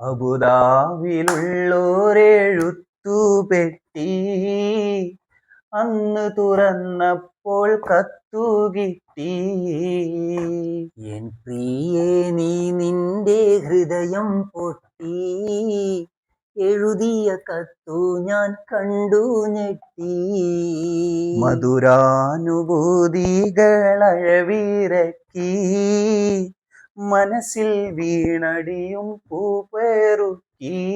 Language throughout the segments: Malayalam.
അബുദാവിലുള്ളോരെഴുത്തു പെട്ടി അന്ന് തുറന്നപ്പോൾ കത്തു കിട്ടി എൻ പ്രിയേ നീ നിന്റെ ഹൃദയം പൊട്ടി. എഴുതിയ കത്തു ഞാൻ കണ്ടു ഞെട്ടി. മധുരാനുഭൂതികളഴവിറക്കി. മനസ്സിൽ വീണടിയും പൂപ്പേറുക്കി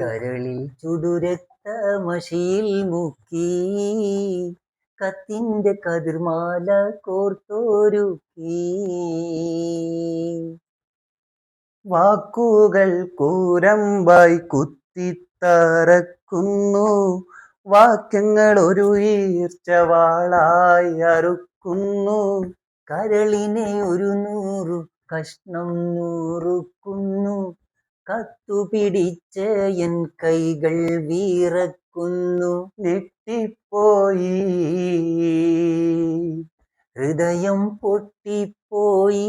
കരളിൽ ചുടുരക്ത മഷിയിൽ മുക്കി. കത്തിന്റെ കതിർമാല കോർത്തോരുക്കി. വാക്കുകൾ കൂരമ്പായി കുത്തിത്തറക്കുന്നു. വാക്യങ്ങൾ ഒരു ഈർച്ചവാളായി അറുക്കുന്നു. കരളിനെ ഒരു നൂറു കഷ്ണം നൂറുക്കുന്നു. കത്തു പിടിച്ച എൻ കൈകൾ വീറക്കുന്നു. ഞെട്ടിപ്പോയി. ഹൃദയം പൊട്ടിപ്പോയി.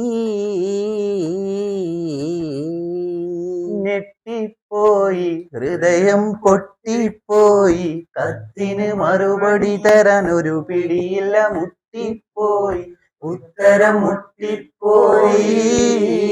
ഞെട്ടിപ്പോയി. ഹൃദയം പൊട്ടിപ്പോയി. കത്തിന് മറുപടി തരാൻ ഒരു പിടിയില്ല. മുട്ടിപ്പോയി. ഉത്തരം മുട്ടിപ്പോയി